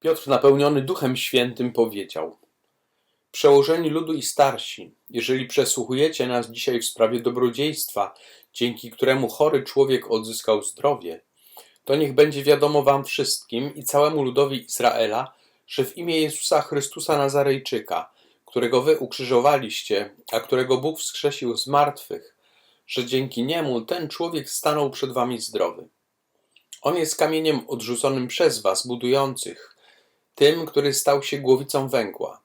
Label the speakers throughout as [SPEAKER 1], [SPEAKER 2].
[SPEAKER 1] Piotr, napełniony Duchem Świętym, powiedział: Przełożeni ludu i starsi, jeżeli przesłuchujecie nas dzisiaj w sprawie dobrodziejstwa, dzięki któremu chory człowiek odzyskał zdrowie, to niech będzie wiadomo wam wszystkim i całemu ludowi Izraela, że w imię Jezusa Chrystusa Nazarejczyka, którego wy ukrzyżowaliście, a którego Bóg wskrzesił z martwych, że dzięki niemu ten człowiek stanął przed wami zdrowy. On jest kamieniem odrzuconym przez was, budujących, tym, który stał się głowicą węgła.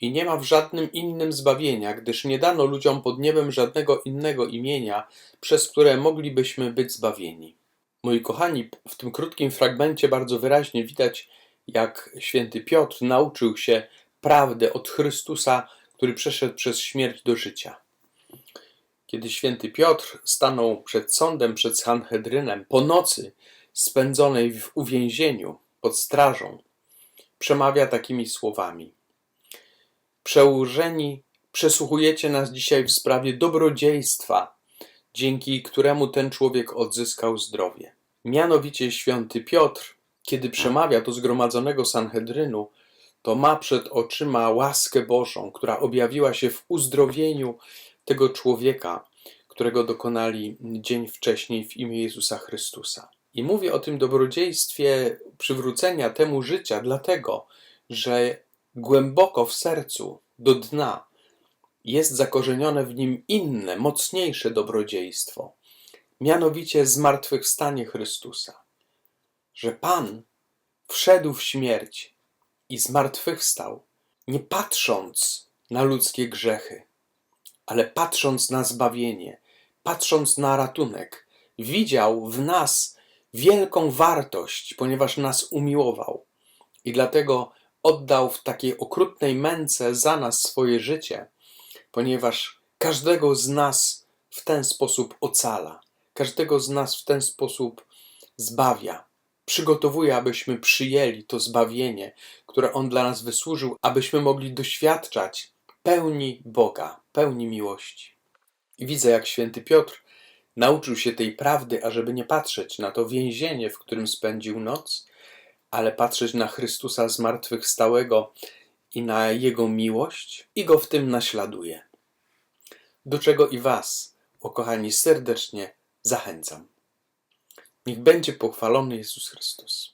[SPEAKER 1] I nie ma w żadnym innym zbawienia, gdyż nie dano ludziom pod niebem żadnego innego imienia, przez które moglibyśmy być zbawieni. Moi kochani, w tym krótkim fragmencie bardzo wyraźnie widać, jak święty Piotr nauczył się prawdę od Chrystusa, który przeszedł przez śmierć do życia. Kiedy święty Piotr stanął przed sądem, przed Sanhedrynem, po nocy spędzonej w uwięzieniu pod strażą, przemawia takimi słowami: Przełożeni, przesłuchujecie nas dzisiaj w sprawie dobrodziejstwa, dzięki któremu ten człowiek odzyskał zdrowie. Mianowicie święty Piotr, kiedy przemawia do zgromadzonego Sanhedrynu, to ma przed oczyma łaskę Bożą, która objawiła się w uzdrowieniu tego człowieka, którego dokonali dzień wcześniej w imię Jezusa Chrystusa. I mówię o tym dobrodziejstwie przywrócenia temu życia, dlatego, że głęboko w sercu, do dna, jest zakorzenione w nim inne, mocniejsze dobrodziejstwo, mianowicie zmartwychwstanie Chrystusa. Że Pan wszedł w śmierć i zmartwychwstał, nie patrząc na ludzkie grzechy, ale patrząc na zbawienie, patrząc na ratunek, widział w nas wielką wartość, ponieważ nas umiłował. I dlatego oddał w takiej okrutnej męce za nas swoje życie, ponieważ każdego z nas w ten sposób ocala, każdego z nas w ten sposób zbawia. Przygotowuje, abyśmy przyjęli to zbawienie, które On dla nas wysłużył, abyśmy mogli doświadczać pełni Boga, pełni miłości. I widzę, jak święty Piotr nauczył się tej prawdy, ażeby nie patrzeć na to więzienie, w którym spędził noc, ale patrzeć na Chrystusa zmartwychwstałego i na Jego miłość i Go w tym naśladuje. Do czego i Was, o kochani, serdecznie zachęcam. Niech będzie pochwalony Jezus Chrystus.